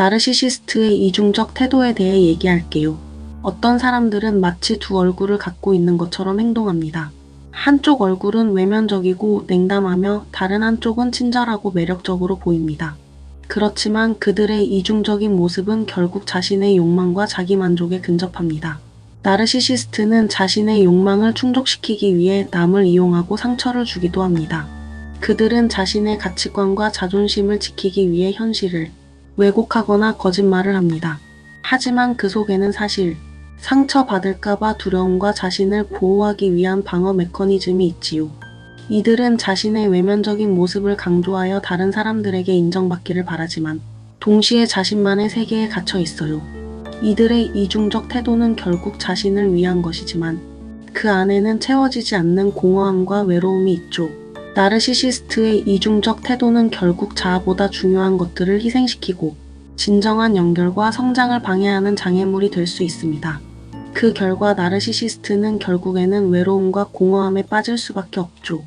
나르시시스트의 이중적 태도에 대해 얘기할게요. 어떤 사람들은 마치 두 얼굴을 갖고 있는 것처럼 행동합니다. 한쪽 얼굴은 외면적이고 냉담하며 다른 한쪽은 친절하고 매력적으로 보입니다. 그렇지만 그들의 이중적인 모습은 결국 자신의 욕망과 자기 만족에 근접합니다. 나르시시스트는 자신의 욕망을 충족시키기 위해 남을 이용하고 상처를 주기도 합니다. 그들은 자신의 가치관과 자존심을 지키기 위해 현실을 왜곡하거나 거짓말을 합니다. 하지만 그 속에는 사실 상처받을까봐 두려움과 자신을 보호하기 위한 방어 메커니즘이 있지요. 이들은 자신의 외면적인 모습을 강조하여 다른 사람들에게 인정받기를 바라지만 동시에 자신만의 세계에 갇혀 있어요. 이들의 이중적 태도는 결국 자신을 위한 것이지만 그 안에는 채워지지 않는 공허함과 외로움이 있죠. 나르시시스트의 이중적 태도는 결국 자아보다 중요한 것들을 희생시키고 진정한 연결과 성장을 방해하는 장애물이 될 수 있습니다. 그 결과 나르시시스트는 결국에는 외로움과 공허함에 빠질 수밖에 없죠.